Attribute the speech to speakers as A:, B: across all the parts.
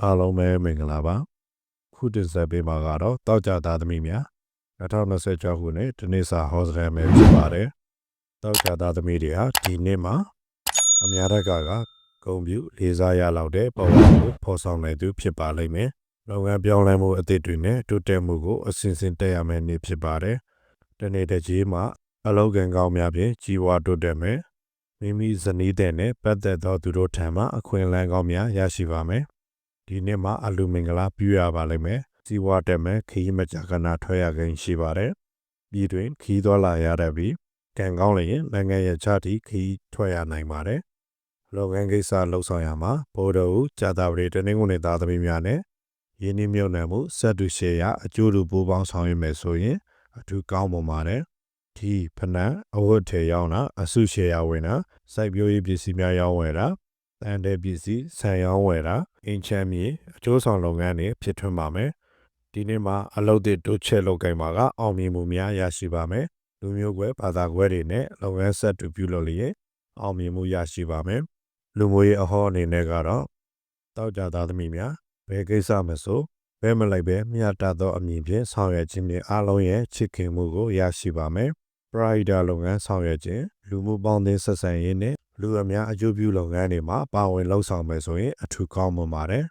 A: အားလုံးပဲမင်္ဂလာပါခုတင်ဆက်ပေးမှာကတော့တောက်ကြသားသမီးများ2026ခုနှစ်ဒီနေ့စာဟောစတန်ပဲဖြစ်ပါတယ်တောက်ကြသားသမီးတွေဟာဒီနေ့မှာအများတက်ကကဂုံပြူလေးစားရလောက်တဲ့ပုံစံကိုဖော်ဆောင်နိုင်သူဖြစ်ပါလိမ့်မယ်လုပ်ငန်းပြောင်းလဲမှုအသစ်တွေနဲ့တိုးတက်မှုကိုအစဉ်စဉ်တက်ရမယ့်နေ့ဖြစ်ပါတယ်ဒီနေ့တကြီးမှာအလောက်ကန်ကောင်းများဖြင့်ကြီးဝါတိုးတက်မယ်မိမိဇနီးတဲ့နဲ့ပတ်သက်သောသူတို့ထံမှအခွင့်အလမ်းကောင်းများရရှိပါမယ် ဒီနေ့မှာအလူမင်္ဂလာပြုရပါလိမ့်မယ်စီဝါတက်မယ်ခီးမကြကနာထွက်ရခြင်းရှိပါတယ်ပြည်တွင်ခီးသွားလာရတဲ့ပြီးကံကောင်းလျင်နိုင်ငံရဲ့ခြားတီခီးထွက်ရနိုင်ပါတယ်လုပ်ငန်းကိစ္စလှုပ်ဆောင်ရမှာဗိုလ်တော်ဦးကြာတာပရိတနင်္ဂနွေသားသမီးများနဲ့ယင်းနှမြုပ်နှံမှုဆက်တူရှေရအကျိုးတူပူးပေါင်းဆောင်ရွက်မယ်ဆိုရင်အထူးကောင်းပုံပါတယ်ဒီဖနံအဝတ်ထေရောင်းတာအစုရှေရဝင်တာစိုက်ပျိုးရေးပစ္စည်းများရောင်းဝယ်တာ တန်တဲ့ပစ္စည်းဆန်ရောင်းဝယ်တာအင်ချမ်းမြေအကျိုးဆောင်လုပ်ငန်းတွေဖြစ်ထွန်းပါမယ်ဒီနေ့မှာအလုပ်တွေတိုးချဲ့လုပ်ကိုင်မှာကအောင်မြင်မှုများရရှိပါမယ်လူမျိုးကွဲဘာသာကွဲတွေနဲ့လုပ်ငန်းဆက်တူပြုလုပ်လျက်အောင်မြင်မှုရရှိပါမယ်လူမျိုးရေးအဟောအနေနဲ့ကတော့တောက်ကြသားသမီးများဘယ်ကိစ္စမဆိုဘဲမလိုက်ပဲမျှတသောအမြင်ဖြင့်ဆောင်ရွက်ခြင်းဖြင့်အားလုံးရဲ့ချစ်ခင်မှုကိုရရှိပါမယ်ပရိုက်ဒါလုပ်ငန်းဆောင်ရွက်ခြင်းလူမှုပေါင်းသင်းဆက်ဆံရေးနဲ့ လူအများအကျိုးပြုလုပ်ငန်းတွေမှာပါဝင်လှုပ်ဆောင်မယ်ဆိုရင်အထူးကောင်းမွန်ပါတယ်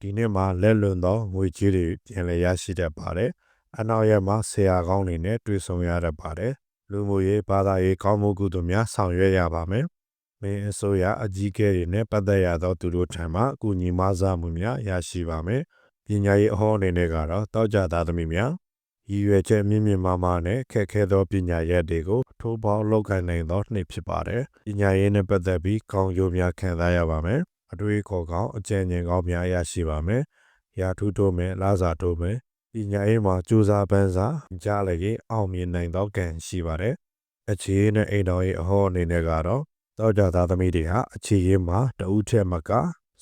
A: ဒီနေ့မှာလက်လွန်သောငွေကြေးတွေပြန်လည်ရရှိတတ်ပါတယ်အနောက်ရက်မှာဆရာကောင်းတွေနဲ့တွေ့ဆုံရတတ်ပါတယ်လူမှုရေးဘာသာရေးကောင်းမှုကုသိုလ်များဆောင်ရွက်ရပါမယ်မင်းအစိုးရအကြီးအကဲတွေနဲ့ပတ်သက်ရသောသူတို့ထံမှအကူအညီမဆာမှုများရရှိပါမယ်ပညာရေးအဟောအနေနဲ့ကတော့တောက်ကြသားသမီးများ ရည်ရွယ်ချက်မြင့်မြင့်မားမားနဲ့ခက်ခဲသောပညာရပ်တွေကိုထိုးပေါင်းလောက်ကိုင်နိုင်သောနှစ်ဖြစ်ပါတယ်။ပညာရေးနဲ့ပတ်သက်ပြီးကောင်းကျိုးများခံစားရပါမယ်။အတွေ့အခေါ်ကောင်းအကျဉ်းဉာဏ်ကောင်းများရရှိပါမယ်။ရာထူးတိုးမယ်လာစာတိုးမယ်ပညာရေးမှာကြိုးစားပန်းစားကြားလည်းရင်အောင်မြင်နိုင်သောကံရှိပါတယ်။အခြေနဲ့အိမ်တော်ရေးအဟောအနေနဲ့ကတော့တောကြသားသမီးတွေဟာအခြေရေးမှာတဦးထက်မက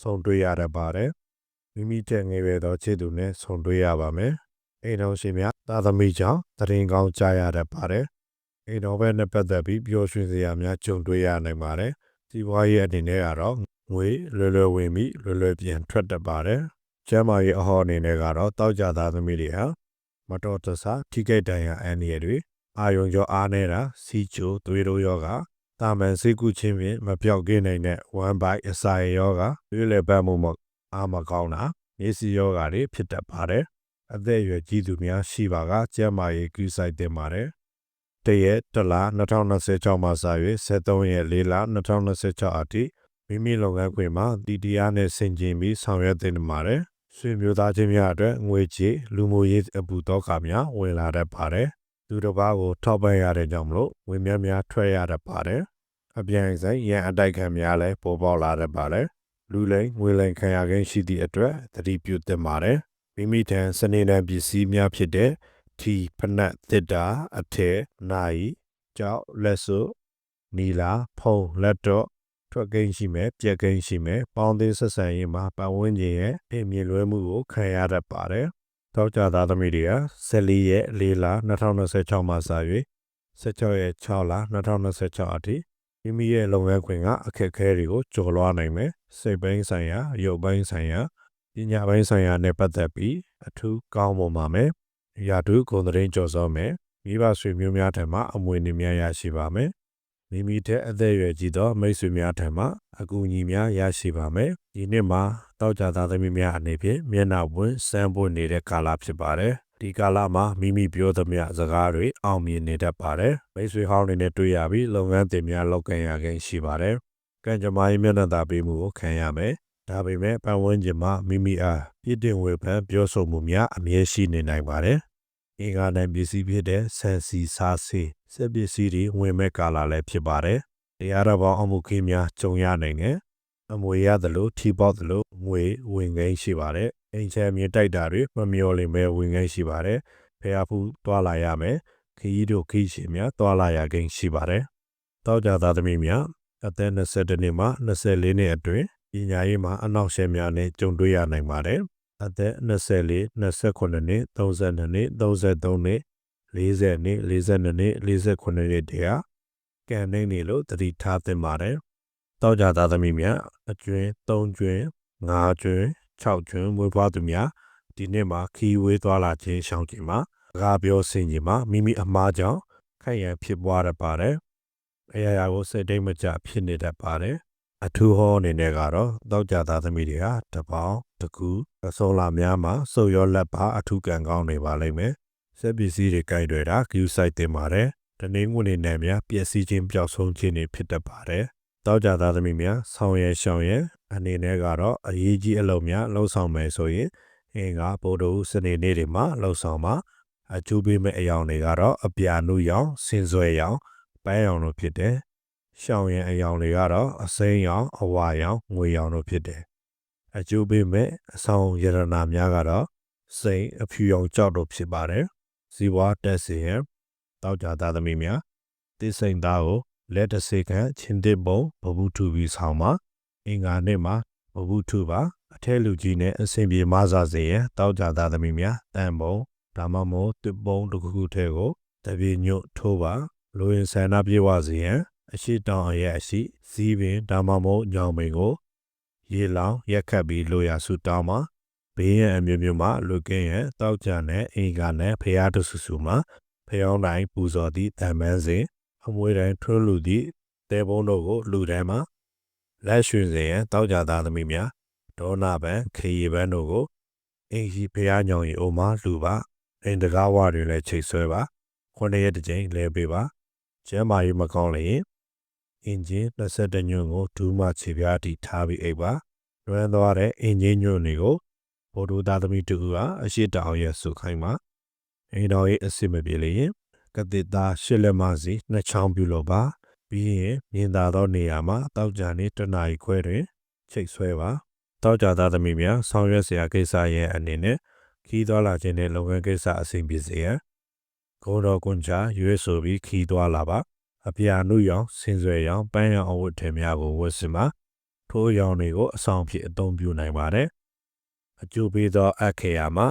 A: ဆုံတွေ့ရတတ်ပါတယ်။မိမိတဲ့ငယ်ရွယ်သောခြေသူနဲ့ဆုံတွေ့ရပါမယ်။ အိမ်တော်ရှင်များသာသမီကြောင့်တရင်ကောင်းကြားရတတ်ပါတယ်။အိမ်တော်ဘက်နဲ့ပတ်သက်ပြီးပျော်ရွှင်စရာများကြုံတွေ့ရနိုင်ပါတယ်။ဒီဘွားရဲ့အနေနဲ့ကတော့ငွေလွယ်လွယ်ဝင်ပြီးလွယ်လွယ်ပြန်ထွက်တတ်ပါတယ်။ကျမ်းမာရေးအဟောအနေနဲ့ကတော့တောက်ကြသားသမီးတွေဟာမတော်တဆထိခိုက်ဒဏ်ရာအန္တရာယ်တွေအာယုံကြောအားနေတာစီချိုသွေးတို့ယောဂတာမန်စိတ်ကူးခြင်းဖြင့်မပြောက်ကင်းနိုင်တဲ့ one bite အစာရောဂါရွေးလည်ပတ်မှုမအာမကောင်းတာမျက်စိယောဂါတွေဖြစ်တတ်ပါတယ် အသက်အရွယ်ကြီးသူများရှိပါကကျန်းမာရေးကူးဆိုင်တင်ပါတယ်တရက်တလ2026မှာစာ၍73ရက်4လ2026အထိမိမိလုပ်ငန်းခွင်မှာတည်တရားနဲ့ဆင်ခြင်ပြီးဆောင်ရွက်တင်ပါတယ်ဆွေမျိုးသားချင်းများအတွက်ငွေကြေးလူမှုရေးအပူတော့ကများဝင်လာတတ်ပါတယ်သူတစ်ပါးကိုထောက်ပံ့ရတဲ့ကြောင့်မလို့ငွေများများထွက်ရတတ်ပါတယ်အပြိုင်ဆိုင်ရန်အတိုက်ခံများလည်းပေါ်ပေါက်လာတတ်ပါတယ်လူလိမ်ငွေလိမ်ခံရခြင်းရှိသည့်အတွက်သတိပြုသင့်ပါတယ် မိမိထံစနေတံပစ္စည်းများဖြစ်တဲ့ထီဖနက်တစ်တာအထည်နိုင်ကြောက်လက်စုနီလာဖုံလက်တော့ထွက်ကိန်းရှိမယ်ပြက်ကိန်းရှိမယ်ပေါင်းသေးဆက်ဆံရေးမှာပတ်ဝန်းကျင်ရဲ့အမြင်လွဲမှုကိုခံရတတ်ပါတယ်တောက်ကြသားသမီးတွေက14ရက်4လ2026မှာစ၍16ရက်6လ2026အထိမိမိရဲ့လုပ်ငန်းခွင်ကအခက်အခဲတွေကိုကျော်လွှားနိုင်မယ်စိတ်ပိုင်းဆိုင်ရာရုပ်ပိုင်းဆိုင်ရာ ပညာပိုင်းဆိုင်ရာနဲ့ပတ်သက်ပြီးအထူးကောင်းမွန်ပါမယ်။ရာထူးဂုဏ်သတင်းကြော်စောမယ်။မိဘဆွေမျိုးများထံမှအမွေအနှစ်များရရှိပါမယ်။မိမိတဲ့အသက်အရွယ်ကြီးသောမိတ်ဆွေများထံမှအကူအညီများရရှိပါမယ်။ဒီနှစ်မှာတောက်ကြသားသမီးများအနေဖြင့်မျက်နှာပွင့်စမ်းပွင့်နေတဲ့ကာလဖြစ်ပါတယ်။ဒီကာလမှာမိမိပြောသမျှစကားတွေအောင်မြင်နေတတ်ပါတယ်။မိတ်ဆွေဟောင်းတွေနဲ့တွေ့ရပြီးလုပ်ငန်းတင်များလုပ်ကိုင်ရခြင်းရှိပါတယ်။ကံကြမ္မာရေးမျက်နှာသာပေးမှုကိုခံရမယ်။ ဒါပေမဲ့ပတ်ဝန်းကျင်မှာမိမိအားပြည့်တင်ဝေဖန်ပြောဆိုမှုများအမြဲရှိနေနိုင်ပါတယ်။အင်္ဂါနိုင်ပစ္စည်းဖြစ်တဲ့ဆန်စီစားဆေးစက်ပစ္စည်းတွေဝင်မဲ့ကာလလည်းဖြစ်ပါတယ်။တရားတော်ပေါင်းအမှုခင်းများကြုံရနိုင်တယ်။အမွေရသလိုထီပေါက်သလိုငွေဝင်ငိမ်းရှိပါတယ်။အိမ်ချမ်းမြေတိုက်တာတွေမမျော်လင့်ပဲဝင်ငိမ်းရှိပါတယ်။ဖះဖူးတွာလာရမယ်။ခရီးတို့ခီးရှင်များတွာလာရကိန်းရှိပါတယ်။တောက်ကြသားသမီးများအသက်22နှစ်မှ24နှစ်အတွင်း ပညာရေးမှာအနောက်ရှယ်များနဲ့ကြုံတွေ့ရနိုင်ပါတယ်။အသက်24 28နှစ်32နှစ်33နှစ်40နှစ်42နှစ်48နှစ်တည်းဟာကံနေနေလို့တတိထားသင့်ပါတယ်။တောက်ကြသားသမီးများအကျွင်း3ကျွင်း5ကျွင်း6ကျွန်းမွေးဖွားသူများဒီနှစ်မှာခီးဝေးသွားလာခြင်းရှောင်ခြင်းမှာစကားပြောစင်ခြင်းမှာမိမိအမားကြောင့်ခိုက်ရန်ဖြစ်ပွားရပါတယ်အရာရာကိုစိတ်တိတ်မကြဖြစ်နေတတ်ပါတယ် အထူးဟောအနေနဲ့ကတော့တောက်ကြသားသမီးတွေဟာတပေါင်းတစ်ခုအစုံလာများမှာစုပ်ရောလက်ပါအထူးကံကောင်းနေပါလိမ့်မယ်စက်ပစ္စည်းတွေကင်တွေတာဂယူဆိုင်တင်ပါတယ်တနင်္ဂနွေနေ့နဲ့များပျက်စီးခြင်းပျောက်ဆုံးခြင်းတွေဖြစ်တတ်ပါတယ်တောက်ကြသားသမီးများဆောင်းရဲရှောင်းရဲအနေနဲ့ကတော့အရေးကြီးအလုပ်များလှုပ်ဆောင်မယ်ဆိုရင်အင်္ဂါဗုဒ္ဓဟူးစနေနေ့တွေမှာလှုပ်ဆောင်မှာအကျိုးပေးမဲ့အယောင်တွေကတော့အပြာနုရောင်စင်စွဲရောင်ပန်းရောင်တို့ဖြစ်တယ်။ ရှောင်းရင်အယောင်တွေကတော့အစိမ်းရောင်အဝါရောင်ငွေရောင်တို့ဖြစ်တယ်။အကျိုးပေးမဲ့အဆောင်ရတနာများကတော့စိန်အဖြူရောင်ကြောက်တို့ဖြစ်ပါတယ်။ဇီဝတက်စီရင်တောက်ကြသားသမီးများတိစိန်သားကိုလက်တစေခန့်ချင်းတစ်ပုံဘဘူးထူပြီးဆောင်မှာအင်္ဂါနေ့မှာဘဘူးထူပါအထဲလူကြီးနဲ့အဆင်ပြေမဆစေရန်တောက်ကြသားသမီးများတန်ပုံဒါမှမဟုတ်တစ်ပုံတစ်ခုခုထဲကိုတပြေညွတ်ထိုးပါလူရင်ဆန္ဒပြေဝစေရန် အရှိတောင်အရက်အရှိဇီးပင်ဒါမှမဟုတ်ညောင်ပင်ကို ရေလောင်ရက်ခတ်ပြီးလိုရာဆူတောင်းမှာဘေးရန်အမျိုးမျိုးမှာလူကင်းရန်တောက်ကြနဲ့အင်္ဂါနဲ့ဖရာတဆူဆူမှာဖျောင်းတိုင်းပူဇော်သည့်တန်မန်းစဉ်အမွေတိုင်းထွန်းလူသည့်တဲဘုံတို့ကိုလူတန်းမှာလက်ရွှင်စေရန်တောက်ကြသားသမီးများဒေါနာပန်ခေရီပန်းတို့ကိုအင်ကြီးဖျားညောင်ရီအိုမှာလူပါအင်တကားဝတွင်လည်းချိတ်ဆွဲပါခုနှစ်ရက်တစ်ကြိမ်လဲပေးပါကျမ်းမာရေးမကောင်းလျင် အင်ဂျင်21ညွန့်ကိုဒူးမှခြေပြားထိထားပြီးအိပ်ပါလွမ်းသွားတဲ့အင်ဂျင်ညွန့်တွေကိုဘောဒူသားသမီးတူဟာအရှိတောင်ရဲ့စုခိုင်းမှာအင်တော်၏အစစ်မပြေလျင်ကတိသားရှစ်လက်မစီနှစ်ချောင်းပြုလိုပါပြီးရင်မြင်သာသောနေရာမှာတောက်ကြနေတနာရီခွဲတွင်ချိတ်ဆွဲပါတောက်ကြသားသမီးများဆောင်ရွက်စရာကိစ္စရဲ့အနေနဲ့ခီးသွားလာခြင်းနဲ့လုပ်ငန်းကိစ္စအဆင်ပြေစေရန်ဂုံတော်ကွန်ချာရွေးဆိုပြီးခီးသွားလာပါ အပြာနုရောင်ဆင်ဆွဲရောင်ပန်းရောင်အဝတ်ထည်များကိုဝတ်ဆင်ပါထိုးရောင်တွေကိုအဆောင်ဖြစ်အသုံးပြုနိုင်ပါတယ်အကျိုးပေးသောအခေယာမှာ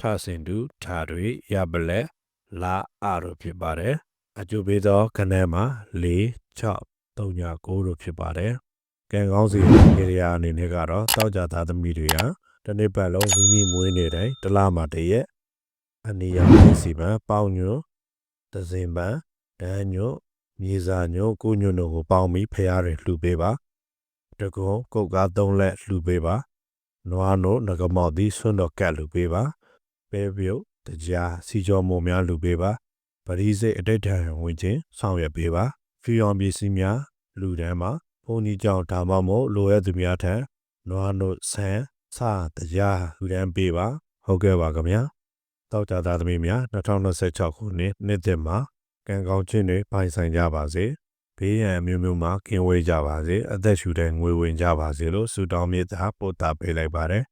A: ထဆင်တူဓာတွေရပလက်လာအတို့ဖြစ်ပါတယ်အကျိုးပေးသောခဏမှာ4 6 3ည9တို့ဖြစ်ပါတယ်ကံကောင်းစီရေရာအနေနဲ့ကတော့တောက်ကြသားသမီးတွေဟာတစ်နေ့ပတ်လုံးမိမိမွေးနေတိုင်းတစ်လမှတရက်အနီရောင်စီပန်ပေါညွတစင်ပန်ဒန်းညွ မြေစာညွကိုညွတို့ကိုပေါင်းပြီးဖျားတွေလှူပေးပါတကုံကုတ်ကားသုံးလက်လှူပေးပါနွားနို့ငကမောက်သည်ဆွန်းတော်ကတ်လှူပေးပါပဲပြုတ်တရားစီကျော်မုံများလှူပေးပါပရိစိတ်အတိတ်ထံဝင်ခြင်းဆောင်ရွက်ပေးပါဖီယောင်ပစ္စည်းများလူတန်းမှာဘုန်းကြီးကြောင့်ဒါမှမဟုတ်လိုရသူများထံနွားနို့ဆန်းစာတရားလူတန်းပေးပါဟုတ်ကဲ့ပါခင်ဗျာတောက်ကြသားသမီးများ2026ခုနှစ်နှစ်သစ်မှာ ကံကောင်းခြင်းတွေပိုင်ဆိုင်ကြပါစေဘေးရန်အမျိုးမျိုးမှာကင်းဝေးကြပါစေအသက်ရှူတဲ့ငွေဝင်ကြပါစေလို့ဆုတောင်းမေတ္တာပို့တာပေးလိုက်ပါတယ်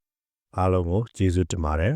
A: အားလုံးကိုကျေးဇူးတင်ပါတယ်